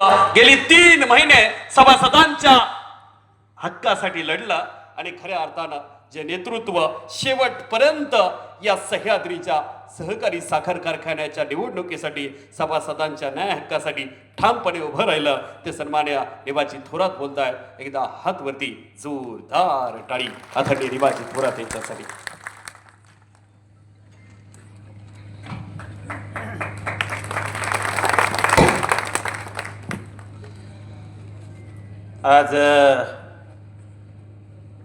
गेली तीन महिने सभासदांच्या हक्कासाठी लढला आणि खऱ्या अर्थानं जे नेतृत्व शेवटपर्यंत या सह्याद्रीच्या सहकारी साखर कारखान्याच्या निवडणुकीसाठी सभासदांच्या न्याय हक्कासाठी ठामपणे उभं राहिलं ते सन्मान्य निवाजी थोरात बोलताय एकदा हातवरती जोरदार टाळी. आदरणीय निवाजी थोरात यांच्यासाठी. आज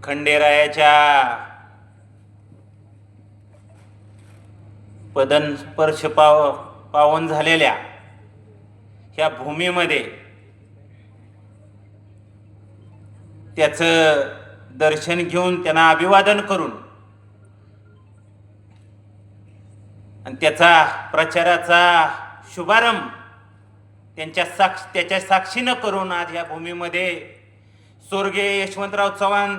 खंडेरायाच्या पदन स्पर्श पाव पावन झालेल्या ह्या भूमीमध्ये त्याचं दर्शन घेऊन त्यांना अभिवादन करून आणि त्याचा प्रचाराचा शुभारंभ त्यांच्या साक्ष त्याच्या साक्षीनं करून आज या भूमीमध्ये स्वर्गीय यशवंतराव चव्हाण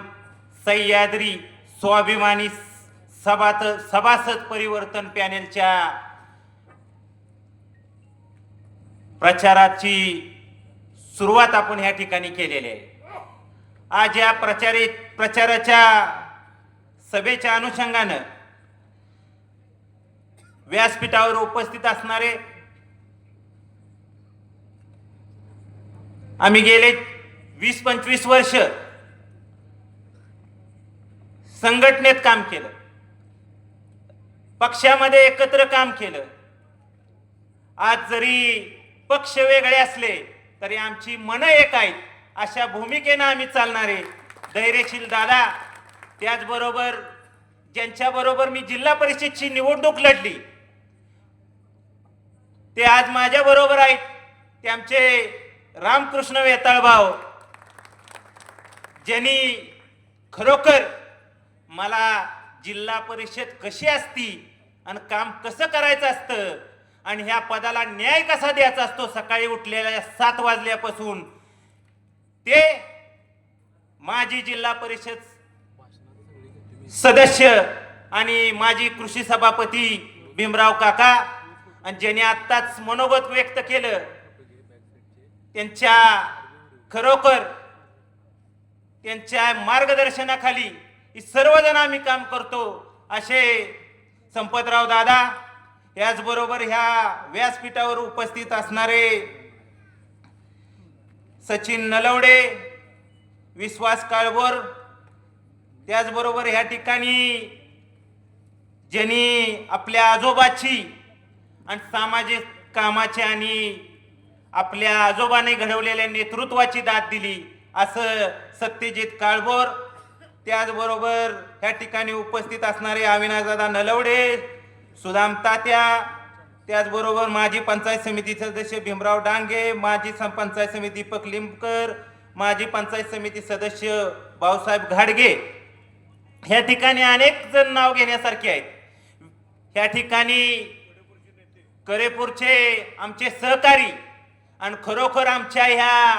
सह्याद्री स्वाभिमानी सभात सभासद परिवर्तन पॅनेलच्या प्रचाराची सुरुवात आपण ह्या ठिकाणी केलेली आहे. आज या प्रचारे प्रचाराच्या सभेच्या अनुषंगानं व्यासपीठावर उपस्थित असणारे आम्ही गेले वीस पंचवीस वर्ष. संघटनेत काम केलं. पक्षामध्ये एकत्र काम केलं. आज जरी पक्ष वेगळे असले तरी आमची मन एक आहेत. अशा भूमिकेनं आम्ही चालणारे धैर्यशील दादा त्याचबरोबर ज्यांच्याबरोबर मी जिल्हा परिषदची निवडणूक लढली ते आज माझ्याबरोबर आहेत. ते आमचे रामकृष्ण वेताळ भाऊ ज्यांनी खरोखर मला जिल्हा परिषद कशी असती आणि काम कसं करायचं असतं आणि ह्या पदाला न्याय कसा द्यायचा असतो सकाळी उठलेल्या सात वाजल्यापासून ते माजी जिल्हा परिषद सदस्य आणि माजी कृषी सभापती भीमराव काका आणि ज्यांनी आत्ताच मनोगत व्यक्त केलं त्यांच्या खरोखर त्यांच्या मार्गदर्शनाखाली ही सर्वजण आम्ही काम करतो असे संपतराव दादा याचबरोबर ह्या व्यासपीठावर उपस्थित असणारे सचिन नलवडे विश्वास काळभोर त्याचबरोबर ह्या ठिकाणी ज्यांनी आपल्या आजोबाची आणि सामाजिक कामाची आणि आपल्या आजोबाने घडवलेल्या नेतृत्वाची दाद दिली. असं सत्यजित काळभोर त्याचबरोबर ह्या ठिकाणी उपस्थित असणारे अविनाशदादा नलवडे सुदाम तात्या त्याचबरोबर माजी पंचायत समिती सदस्य भीमराव डांगे माजी पंचायत समिती दीपक लिमकर माजी पंचायत समिती सदस्य भाऊसाहेब घाडगे. ह्या ठिकाणी अनेक जण नाव घेण्यासारखे आहेत. ह्या ठिकाणी करेपूरचे आमचे सहकारी आणि खरोखर आमच्या ह्या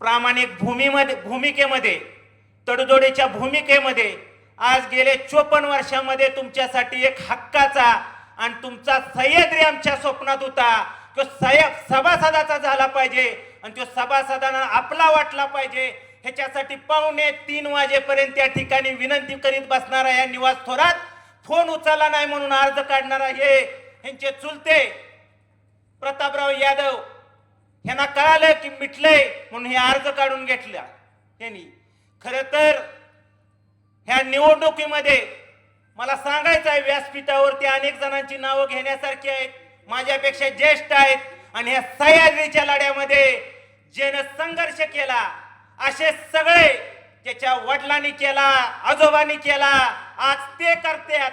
प्रामाणिक भूमीमध्ये भूमिकेमध्ये तडजोडीच्या भूमिकेमध्ये आज गेले चोपन्न वर्षामध्ये तुमच्यासाठी एक हक्काचा आणि तुमचा सह्याद्री आमच्या स्वप्नात होता. तो सह्या सभासदाचा झाला पाहिजे आणि तो सभासदांना आपला वाटला पाहिजे. ह्याच्यासाठी पावणे तीन वाजेपर्यंत त्या ठिकाणी विनंती करीत बसणारा या निवास थोरात फोन उचलला नाही म्हणून अर्ज काढणारा हे ह्यांचे चुलते प्रतापराव यादव ह्यांना कळालं की मिटलंय म्हणून हे अर्ज काढून घेतला. त्यांनी खर तर ह्या निवडणुकीमध्ये मला सांगायचं आहे व्यासपीठावरती अनेक जणांची नावं घेण्यासारखी आहेत माझ्यापेक्षा ज्येष्ठ आहेत आणि ह्या सह्याद्रीच्या लढ्यामध्ये ज्यानं संघर्ष केला असे सगळे त्याच्या वडिलांनी केला आजोबांनी केला आज ते करतात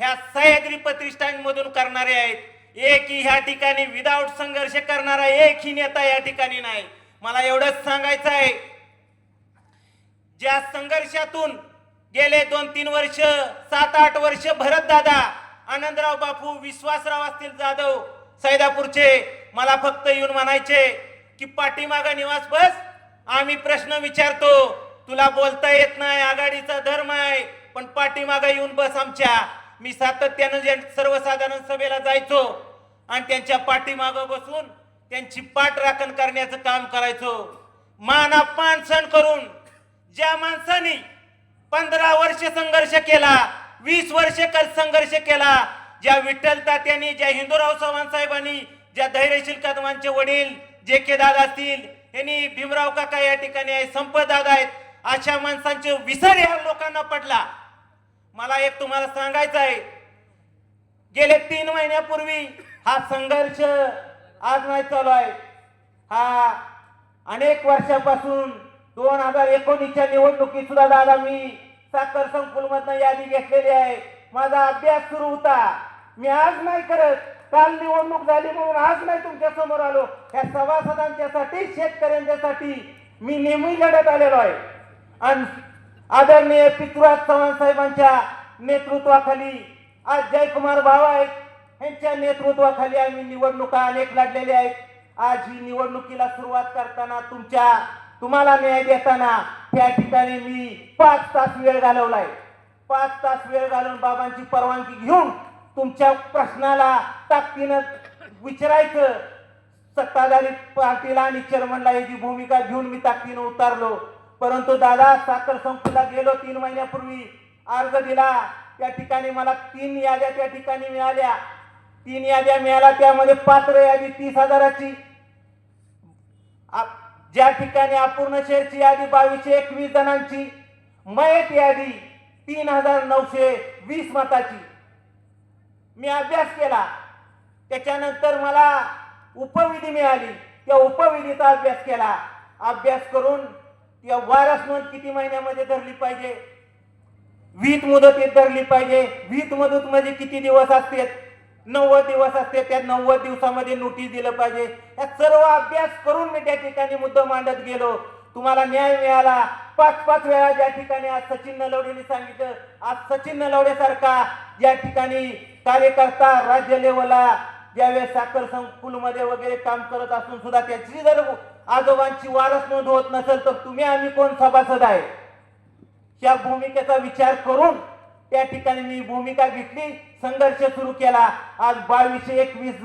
ह्या सह्याद्री प्रतिष्ठानमधून करणारे आहेत. एकही ह्या ठिकाणी विदाऊट संघर्ष करणारा एकही नेता या ठिकाणी नाही. मला एवढंच सांगायचं आहे ज्या संघर्षातून गेले दोन तीन वर्ष सात आठ वर्ष भरत दादा आनंदराव बापू विश्वासराव असतील जाधव सैदापूरचे मला फक्त येऊन म्हणायचे की पाठीमागा निवास बस. आम्ही प्रश्न विचारतो तुला बोलता येत नाही आघाडीचा धर्म आहे पण पाठीमागा येऊन बस आमच्या. मी सातत्यानं सर्वसाधारण सभेला जायचो आणि त्यांच्या पाठीमागं बसून त्यांची पाठराखण करण्याचं काम करायचो. मान अपमान सण करून ज्या माणसाने पंधरा वर्ष संघर्ष केला वीस वर्ष संघर्ष केला ज्या विठ्ठल तात्यांनी ज्या हिंदूराव चव्हाण साहेबांनी ज्या धैर्यशील कदमांचे वडील जे के दादा असतील यांनी भीमराव काका या ठिकाणी आहे संपत दादा आहेत अशा माणसांचे विसर या लोकांना पडला. मला एक तुम्हाला सांगायचं आहे. गेले तीन महिन्यापूर्वी हा संघर्ष आज नाही चालू आहे. हा अनेक वर्षापासून दोन हजार एकोणीसच्या निवडणुकीत सुद्धा दादा मी साखर संकुलमधनं यादी घेतलेली आहे. माझा अभ्यास सुरू होता. मी आज नाही करत. काल निवडणूक झाली म्हणून आज नाही तुमच्यासमोर आलो. ह्या सभासदांच्यासाठी शेतकऱ्यांच्यासाठी मी नेहमी लढत आलेलो आहे. आणि आदरणीय पृथ्वीराज चव्हाण साहेबांच्या नेतृत्वाखाली आज जयकुमार बाबा आहेत. यांच्या नेतृत्वाखाली आम्ही निवडणुका अनेक लढलेल्या आहेत. आज ही निवडणुकीला सुरुवात करताना तुमच्या तुम्हाला न्याय देताना त्या ठिकाणी मी पाच तास वेळ घालवलाय. पाच तास वेळ घालून बाबांची परवानगी घेऊन तुमच्या प्रश्नाला ताकदीनं विचारायचं. सत्ताधारी पार्टीला आणि चेअरमनला याची भूमिका घेऊन मी ताकदीनं उतारलो. परंतु दादा साखर संस्थेला गेलो तीन महिन्यापूर्वी. अर्ज दिला. त्या ठिकाणी मला तीन याद्या त्या ठिकाणी मिळाल्या. तीन याद्या मिळाल्या त्यामध्ये पात्र यादी तीस हजाराची. ज्या ठिकाणी अपूर्ण शेअरची यादी बावीसशे एकवीस जणांची मयत यादी तीन हजार नऊशे वीस मताची. मी अभ्यास केला. त्याच्यानंतर मला उपविधी मिळाली. त्या उपविधीचा अभ्यास केला. अभ्यास करून त्या वारस नोंद किती महिन्यामध्ये धरली पाहिजे? वीत मुदत धरली पाहिजे. वीज मुदत म्हणजे किती दिवस असते नव्वद दिवस असते त्या नव्वद दिवसामध्ये नोटीस दिलं पाहिजे. या सर्व अभ्यास करून मी त्या ठिकाणी मुद्दा मांडत गेलो. तुम्हाला न्याय मिळाला. पाच पाच वेळा ज्या ठिकाणी आज सचिन नलवडेने सांगितलं आज सचिन नलवडे सारखा ज्या ठिकाणी कार्यकर्ता राज्य लेवलला ज्यावेळेस साखर संकुलमध्ये वगैरे काम करत असून सुद्धा त्याची जर आजोबांची वारस नोंद होत नसेल तर तुम्ही आम्ही कोण सभासद आहे? या भूमिकेचा विचार करून त्या ठिकाणी मी भूमिका घेतली संघर्ष सुरू केला. आज बावीसशे एकवीस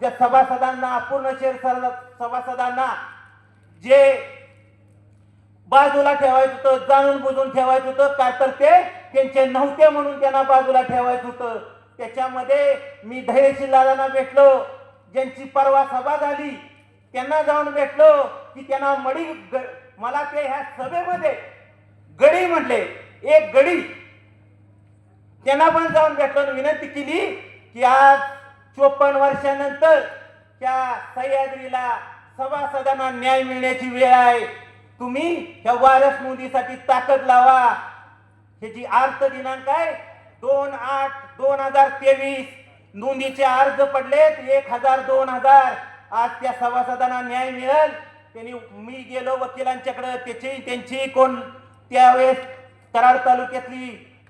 ज्या सभासदांना अपूर्ण शेर सभासदांना जे बाजूला ठेवायचं होतं जाणून बुजून ठेवायचं होतं का तर ते त्यांचे नव्हते म्हणून त्यांना बाजूला ठेवायचं होतं. त्याच्यामध्ये मी धैर्यशील दादांना भेटलो ज्यांची परवा सभा झाली त्यांना जाऊन भेटलो की त्यांना मडी ग- मला ते ह्या सभेमध्ये गडी म्हटले. एक गडी त्यांना पण जाऊन भेटून विनंती केली की आज चोपन्न वर्षानंतर त्या सह्याद्रीला सभासदांना न्याय मिळण्याची वेळ आहे. तुम्ही ह्या वारस नोंदीसाठी ताकद लावा. ह्याची अर्थ दिनांक आहे दोन आठ दोन हजार तेवीस नोंदीचे अर्ज पडलेत. एक हजार दोन हजार. आज त्या सभासदांना न्याय मिळेल. त्यांनी मी गेलो वकिलांच्याकडे त्याची त्यांची कोण त्यावेळेस कराड तालुक्यातली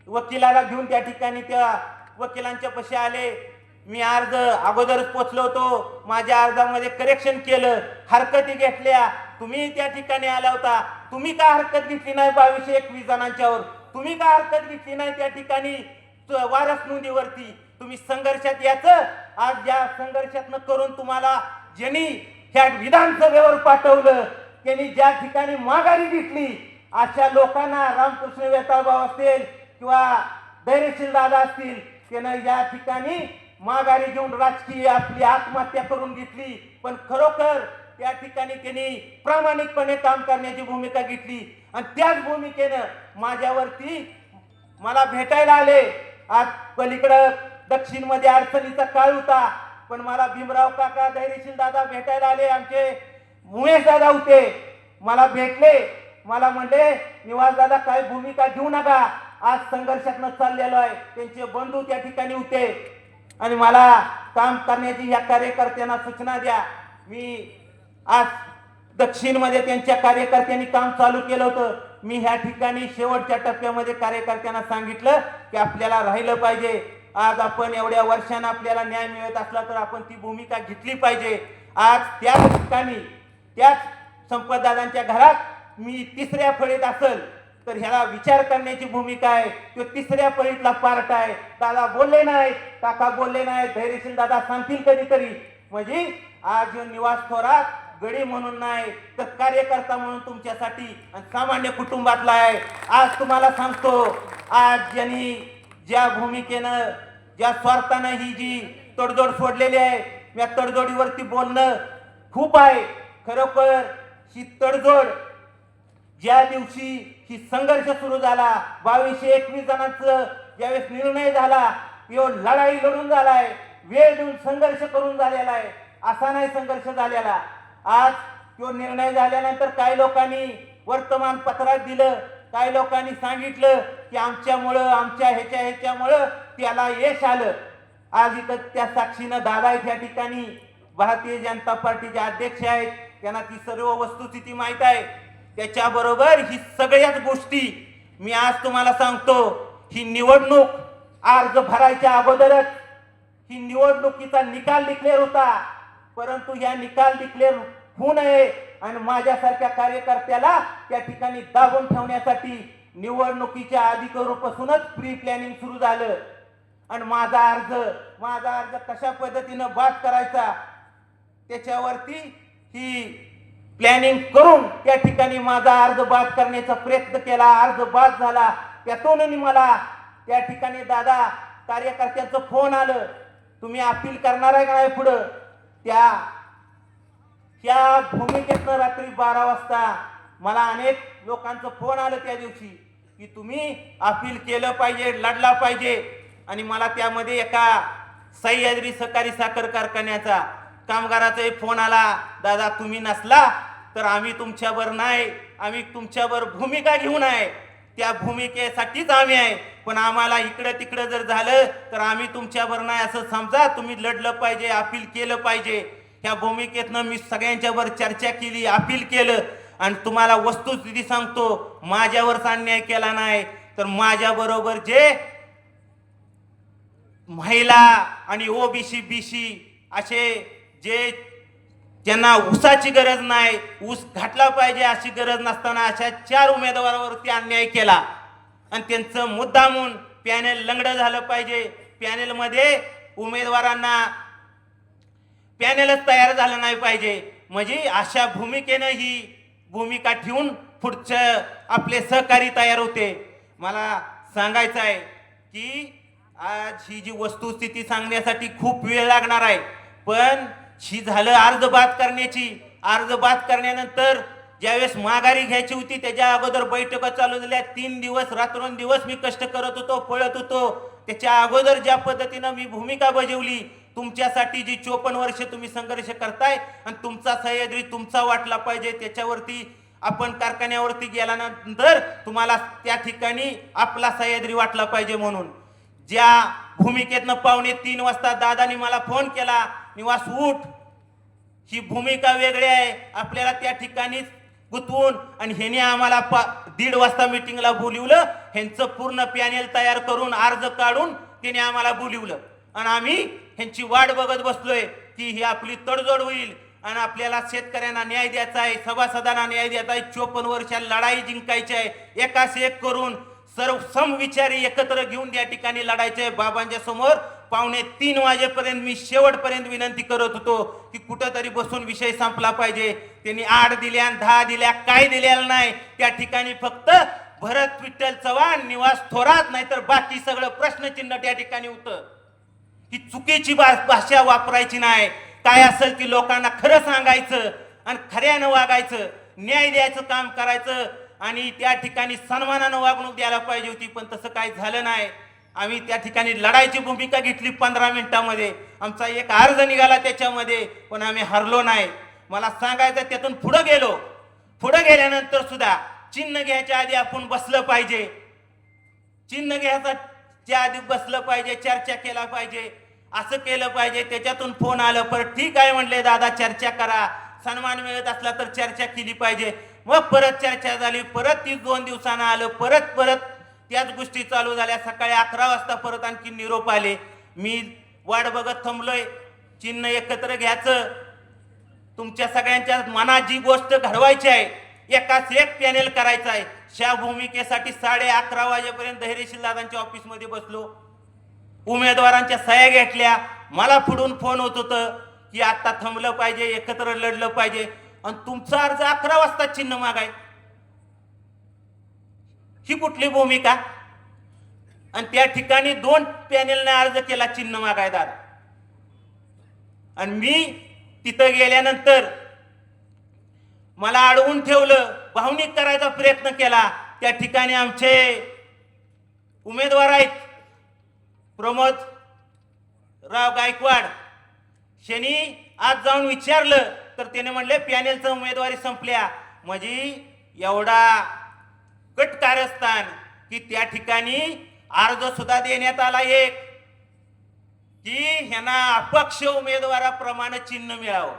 वकिलाला घेऊन त्या ठिकाणी त्या वकिलांच्या पशी आले. मी अर्ज अगोदरच पोचलो होतो. माझ्या अर्जामध्ये करेक्शन केलं. हरकती घेतल्या. तुम्ही त्या ठिकाणी आला होता. तुम्ही का हरकत घेतली नाही बावीसशे एकवीस जणांच्यावर? तुम्ही का हरकत घेतली नाही त्या ठिकाणी वारस नोंदीवरती? तुम्ही संघर्षात याचं? आज या संघर्षातनं करून तुम्हाला ज्यांनी ह्या विधानसभेवर पाठवलं त्यांनी ज्या ठिकाणी माघारी घेतली अशा लोकांना रामकृष्ण वेताळभाऊ असेल किंवा धैर्यशील दादा असतील त्यानं या ठिकाणी माघारी घेऊन राजकीय आपली आत्महत्या करून घेतली. पण खरोखर त्या ठिकाणी त्यांनी प्रामाणिकपणे काम करण्याची भूमिका घेतली. आणि त्याच भूमिकेनं माझ्यावरती मला भेटायला आले. आज पलीकडं दक्षिणमध्ये अडचणीचा काळ होता पण मला भीमराव काका धैर्यशील दादा भेटायला आले. आमचे मुळेश दादा होते. मला भेटले. मला म्हणले निवास दादा काय भूमिका घेऊ नका. आज संघर्षातनं चाललेलो आहे. त्यांचे बंधू त्या ठिकाणी होते. आणि मला काम करण्याची ह्या कार्यकर्त्यांना सूचना द्या. मी आज दक्षिणमध्ये त्यांच्या कार्यकर्त्यांनी काम चालू केलं होतं. मी ह्या ठिकाणी शेवटच्या टप्प्यामध्ये कार्यकर्त्यांना सांगितलं की आपल्याला राहिलं पाहिजे. आज आपण एवढ्या वर्षानं आपल्याला न्याय मिळत असला तर आपण ती भूमिका घेतली पाहिजे. आज त्याच ठिकाणी त्याच संपतदादांच्या घरात मी तिसऱ्या फळीत असल. तर ह्याला विचार करण्याची भूमिका आहे. तो तिसऱ्या फळीतला पार्ट आहे. दादा बोलले नाही काका बोलले नाही धैर्यशील दादा सांगतील कधीतरी. म्हणजे आज निवास थोरात गडी म्हणून नाही तर कार्यकर्ता म्हणून तुमच्यासाठी आणि सामान्य कुटुंबातला आहे. आज तुम्हाला सांगतो आज ज्यांनी ज्या भूमिकेनं ज्या स्वार्थानं ही जी तडजोड सोडलेली आहे या तडजोडीवरती बोलणं खूप आहे. खरोखर ही तडजोड ज्या दिवशी ही संघर्ष सुरू झाला बावीसशे एकवीस जणांचं ज्यावेळेस निर्णय झाला यो लढाई लढून झालाय वेळ देऊन संघर्ष करून झालेला आहे असा नाही संघर्ष झालेला. आज तो निर्णय झाल्यानंतर काही लोकांनी वर्तमानपत्रात दिलं काही लोकांनी सांगितलं की आमच्यामुळं आमच्या ह्याच्या ह्याच्यामुळं त्याला यश आलं. आज इथं त्या साक्षीनं दादा आहेत या ठिकाणी. भारतीय जनता पार्टीचे अध्यक्ष आहेत. त्यांना ती सर्व वस्तुस्थिती माहीत आहे. त्याच्याबरोबर ही सगळ्याच गोष्टी मी आज तुम्हाला सांगतो. ही निवडणूक अर्ज भरायच्या अगोदरच ही निवडणुकीचा निकाल डिक्लेअर होता. परंतु ह्या निकाल डिक्लेअर होऊ नये आणि माझ्यासारख्या कार्यकर्त्याला त्या ठिकाणी दाबून ठेवण्यासाठी निवडणुकीच्या अधिकारूपासूनच प्री प्लॅनिंग सुरू झालं. आणि माझा अर्ज माझा अर्ज कशा पद्धतीनं बाद करायचा? त्याच्यावरती ही प्लॅनिंग करून त्या ठिकाणी माझा अर्ज बाद करण्याचा प्रयत्न केला. अर्ज बाद झाला. त्यातून मला त्या ठिकाणी दादा कार्यकर्त्यांचं फोन आलं. तुम्ही अपील करणार आहे का नाही पुढं? त्या त्या भूमिकेतनं रात्री बारा वाजता मला अनेक लोकांचं फोन आलं त्या दिवशी की तुम्ही अपील केलं पाहिजे लढला पाहिजे आणि मला त्यामध्ये एका सह्याद्री सहकारी साखर कारखान्याचा कामगाराचाही फोन आला. दादा तुम्ही नसला तर आम्ही तुमच्यावर नाही आम्ही तुमच्यावर भूमिका घेऊन आहे. त्या भूमिकेसाठीच आम्ही आहे. पण आम्हाला इकडं तिकडं जर झालं तर आम्ही तुमच्यावर नाही असं समजा तुम्ही लढलं पाहिजे अपील केलं पाहिजे. ह्या भूमिकेतनं मी सगळ्यांच्यावर चर्चा केली अपील केलं. आणि तुम्हाला वस्तुस्थिती सांगतो माझ्यावरच अन्याय केला नाही. तर माझ्याबरोबर जे महिला आणि ओबीसी बीसी असे जे ज्यांना ऊसाची गरज नाही ऊस घातला पाहिजे अशी गरज नसताना अशा चार उमेदवारावरती अन्याय केला. आणि त्यांचं मुद्दामून पॅनेल लंगडं झालं पाहिजे. पॅनेलमध्ये उमेदवारांना पॅनेलच तयार झालं नाही पाहिजे. म्हणजे अशा भूमिकेनं ही भूमिका ठेवून पुढचं आपले सहकारी तयार होते. मला सांगायचं आहे की आज ही जी वस्तुस्थिती सांगण्यासाठी खूप वेळ लागणार आहे. पण ही झालं अर्ज बाद करण्याची. अर्ज बाद करण्यानंतर ज्यावेळेस माघारी घ्यायची होती त्याच्या अगोदर बैठका चालू झाल्या. तीन दिवस रात्रंदिवस मी कष्ट करत होतो पळत होतो. त्याच्या अगोदर ज्या पद्धतीनं मी भूमिका बजावली तुमच्यासाठी जी चोपन्न वर्ष तुम्ही संघर्ष करताय आणि तुमचा सह्याद्री तुमचा वाटला पाहिजे त्याच्यावरती आपण कारखान्यावरती गेल्यानंतर तुम्हाला त्या ठिकाणी आपला सह्याद्री वाटला पाहिजे म्हणून. ज्या भूमिकेतनं पावणे तीन वाजता दादानी मला फोन केला निवास उठ ही भूमिका वेगळी आहे. आपल्याला त्या ठिकाणीच गुंतवून आणि ह्याने आम्हाला पा दीड वाजता मिटिंगला बोलिवलं. ह्यांचं पूर्ण पॅनेल तयार करून अर्ज काढून त्याने आम्हाला बोलिवलं. आणि आम्ही ह्यांची वाट बघत बसलोय की ही आपली तडजोड होईल. आणि आपल्याला शेतकऱ्यांना न्याय द्यायचा आहे सभासदांना न्याय द्यायचा आहे. चोपन्न वर्षा लढाई जिंकायची आहे. एकास एक करून सर्व समविचारी एकत्र घेऊन त्या ठिकाणी लढायचे बाबांच्या समोर पावणे तीन वाजेपर्यंत मी शेवटपर्यंत विनंती करत होतो की कुठंतरी बसून विषय संपला पाहिजे. त्यांनी आठ दिल्या दहा दिल्या काय दिलेलं नाही. त्या ठिकाणी फक्त भरत विठ्ठल चव्हाण निवास थोरात नाहीतर बाकी सगळं प्रश्नचिन्ह त्या ठिकाणी होतं. की चुकीची भाषा वापरायची नाही. काय असेल की लोकांना खरं सांगायचं आणि खऱ्यानं वागायचं न्याय द्यायचं काम करायचं आणि त्या ठिकाणी सन्मानानं वागणूक द्यायला पाहिजे होती पण तसं काही झालं नाही. आम्ही त्या ठिकाणी लढायची भूमिका घेतली पंधरा मिनिटामध्ये. आमचा एक अर्ज निघाला त्याच्यामध्ये पण आम्ही हरलो नाही. मला सांगायचं त्यातून पुढं गेलो. पुढं गेल्यानंतर सुद्धा चिन्ह घ्यायच्या आधी आपण बसलं पाहिजे. चिन्ह घ्यायचं त्या आधी बसलं पाहिजे चर्चा केला पाहिजे. असं केलं पाहिजे त्याच्यातून फोन आलं परत ठीक आहे म्हणले दादा चर्चा करा. सन्मान मिळत असला तर चर्चा केली पाहिजे. मग परत चर्चा झाली परत ती दोन दिवसानं आलं परत परत त्याच गोष्टी चालू झाल्या. सकाळी अकरा वाजता परत आणखी निरोप आले. मी वाट बघत थांबलोय. चिन्ह एकत्र घ्यायचं. तुमच्या सगळ्यांच्या मनात जी गोष्ट घडवायची आहे एकाच एक पॅनेल करायचं आहे. श्या भूमिकेसाठी साडे अकरा वाजेपर्यंत धैर्यशील दादांच्या ऑफिसमध्ये बसलो. उमेदवारांच्या सह्या घेतल्या. मला पुढून फोन होत होतं की आत्ता थांबलं पाहिजे एकत्र लढलं पाहिजे. आणि तुमचा अर्ज अकरा वाजता चिन्ह मागाय. ही कुठली भूमिका? आणि त्या ठिकाणी दोन पॅनेलने अर्ज केला चिन्ह मागाय दादा आणि मी तिथं गेल्यानंतर मला अडवून ठेवलं भावनिक करायचा प्रयत्न केला. त्या ठिकाणी आमचे उमेदवार आहेत प्रमोद राव गायकवाड. शनी आज जाऊन विचारलं तर त्याने म्हणले पॅनेलचं उमेदवारी संपल्या. म्हणजे एवढा कट कारस्थान की त्या ठिकाणी अर्ज सुद्धा देण्यात आला एक. की ह्यांना अपक्ष उमेदवाराप्रमाणे चिन्ह मिळावं.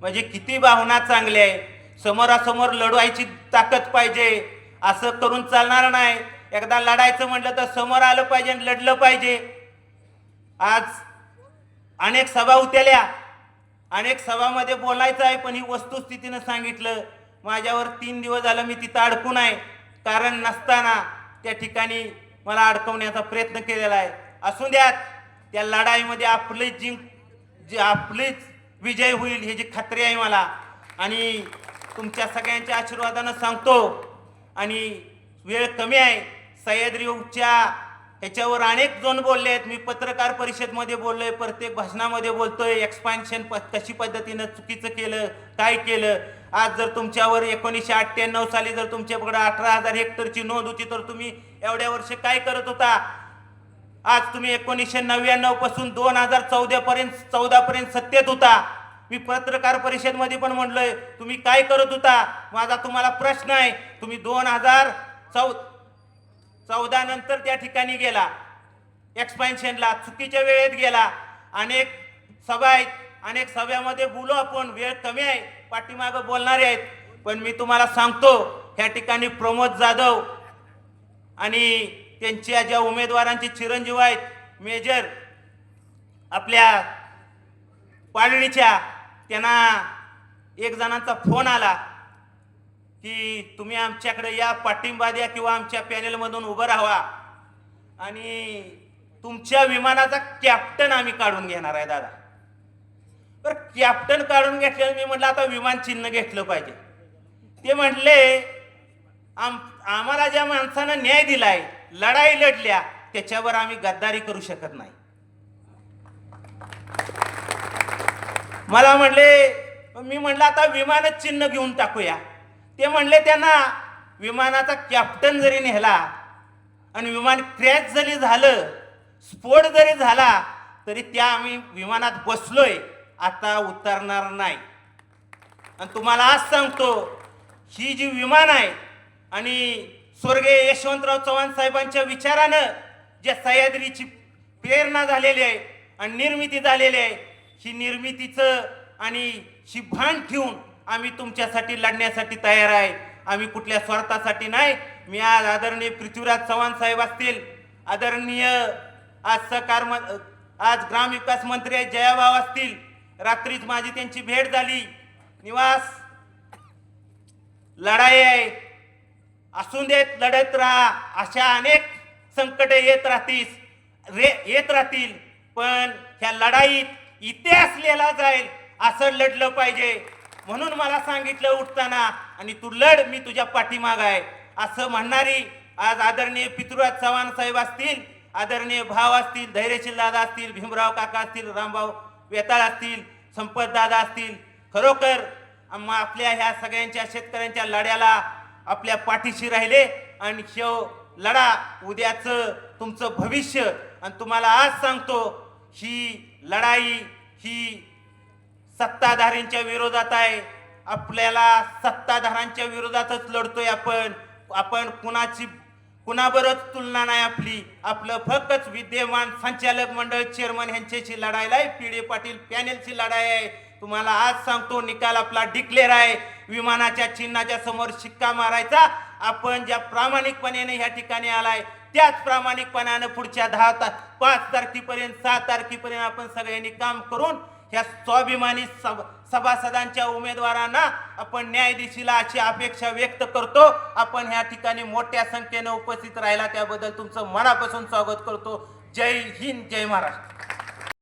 म्हणजे किती भावना चांगली आहे समोरासमोर लढवायची ताकद पाहिजे. असं करून चालणार नाही. एकदा लढायचं म्हटलं तर समोर आलं पाहिजे आणि लढलं पाहिजे. आज अनेक सभा उतल्या अनेक सभामध्ये बोलायचं आहे पण ही वस्तुस्थितीनं सांगितलं. माझ्यावर तीन दिवस झालं मी तिथं अडकून आहे. कारण नसताना त्या ठिकाणी मला अडकवण्याचा प्रयत्न केलेला आहे. असू द्यात त्या लढाईमध्ये आपली जिंक जे आपलीच विजय होईल ही जी खात्री आहे मला. आणि तुमच्या सगळ्यांच्या आशीर्वादानं सांगतो. आणि वेळ कमी आहे. सह्याद्री उपच्या ह्याच्यावर अनेक जण बोलले आहेत. मी पत्रकार परिषदमध्ये बोललोय प्रत्येक भाषणामध्ये बोलतोय. एक्सपान्शन प कशी पद्धतीनं चुकीचं केलं काय केलं? आज जर तुमच्यावर एकोणीसशे अठ्ठ्याण्णव साली जर तुमच्याकडे अठरा हजार हेक्टरची नोंद होती तर तुम्ही एवढ्या वर्ष काय करत होता? आज तुम्ही एकोणीसशे नव्याण्णवपासून दोन हजार चौदापर्यंत चौदापर्यंत सत्तेत होता. मी पत्रकार परिषदमध्ये पण म्हणलोय तुम्ही काय करत होता? माझा तुम्हाला प्रश्न आहे. तुम्ही दोन हजार चौ चौदा नंतर त्या ठिकाणी गेला. एक्सपान्शनला चुकीच्या वेळेत गेला. अनेक सभा आहेत. अनेक सभ्यामध्ये बोलू आपण. वेळ कमी आहे. पाठीमागं बोलणारे आहेत. पण मी तुम्हाला सांगतो ह्या ठिकाणी प्रमोद जाधव आणि त्यांच्या ज्या उमेदवारांचे चिरंजीव आहेत मेजर आपल्या पाळणीच्या त्यांना एक जणांचा फोन आला. की तुम्ही आमच्याकडे या पाठिंबा द्या किंवा आमच्या पॅनेलमधून उभं राहा आणि तुमच्या विमानाचा कॅप्टन आम्ही काढून घेणार आहे दादा. तर कॅप्टन काढून घेतल्यावर मी म्हटलं आता विमान चिन्ह घेतलं पाहिजे. ते म्हटले आम आम्हाला ज्या माणसानं न्याय दिलाय लढाई लढल्या त्याच्यावर आम्ही गद्दारी करू शकत नाही. मला म्हणले मी म्हटलं आता विमानच चिन्ह घेऊन टाकूया. ते म्हणले त्यांना विमानाचा कॅप्टन जरी नेला आणि विमान क्रॅश जरी झालं स्फोट जरी झाला तरी त्या आम्ही विमानात बसलोय आता उतरणार नाही. आणि तुम्हाला आज सांगतो ही जी विमान आहे आणि स्वर्गीय यशवंतराव चव्हाण साहेबांच्या विचारानं ज्या सह्याद्रीची प्रेरणा झालेली आहे आणि निर्मिती झालेली आहे ही निर्मितीचं आणि ही भान ठेवून आम्ही तुमच्यासाठी लढण्यासाठी तयार आहे. आम्ही कुठल्या स्वार्थासाठी नाही. मी आज आदरणीय पृथ्वीराज चव्हाण साहेब असतील. आदरणीय आज सहकार म- आज ग्रामविकास मंत्री आहेत जयाभाव असतील. रात्रीच माझी त्यांची भेट झाली. निवास. लढाई आहे. असून देत लढत राहा. अशा अनेक संकट येत राहतीस रे येत राहतील. पण ह्या लढाईत इतिहास लिहिला जाईल. असं लढलं पाहिजे. म्हणून मला सांगितलं उठताना आणि तू लढ मी तुझ्या पाठीमाग आहे. असं म्हणणारी आज आदरणीय पितृराज चव्हाण साहेब असतील आदरणीय भाव असतील धैर्यशील दादा असतील भीमराव काका असतील रामभाऊ वेताळ असतील संपत दादा असतील खरोखर आपल्या ह्या सगळ्यांच्या शेतकऱ्यांच्या लढ्याला आपल्या पाठीशी राहिले आणि शेव लढा उद्याचं तुमचं भविष्य. आणि तुम्हाला आज सांगतो ही लढाई ही सत्ताधाऱ्यांच्या विरोधात आहे. आपल्याला सत्ताधारांच्या विरोधातच लढतोय आपण. आपण कुणाची कुणाबरोबर तुलना नाही आपली. आपलं फक्त विद्यमान संचालक मंडळ चेअरमन यांच्याशी लढायला आहे. पिढे पाटील पॅनेलची लढाई आहे. तुम्हाला आज सांगतो निकाल आपला डिक्लेअर आहे. विमानाच्या चिन्हाच्या समोर शिक्का मारायचा. आपण ज्या प्रामाणिकपणे ह्या ठिकाणी आलाय त्याच प्रामाणिकपणानं पुढच्या दहा तास पाच तारखेपर्यंत सहा तारखेपर्यंत आपण सगळ्यांनी काम करून ह्या स्वाभिमानी सभ सभासदांच्या उमेदवारांना आपण न्याय दिशीला अशी अपेक्षा व्यक्त करतो. आपण ह्या ठिकाणी मोठ्या संख्येनं उपस्थित राहिला. त्याबद्दल तुमचं मनापासून स्वागत करतो. जय हिंद जय महाराष्ट्र.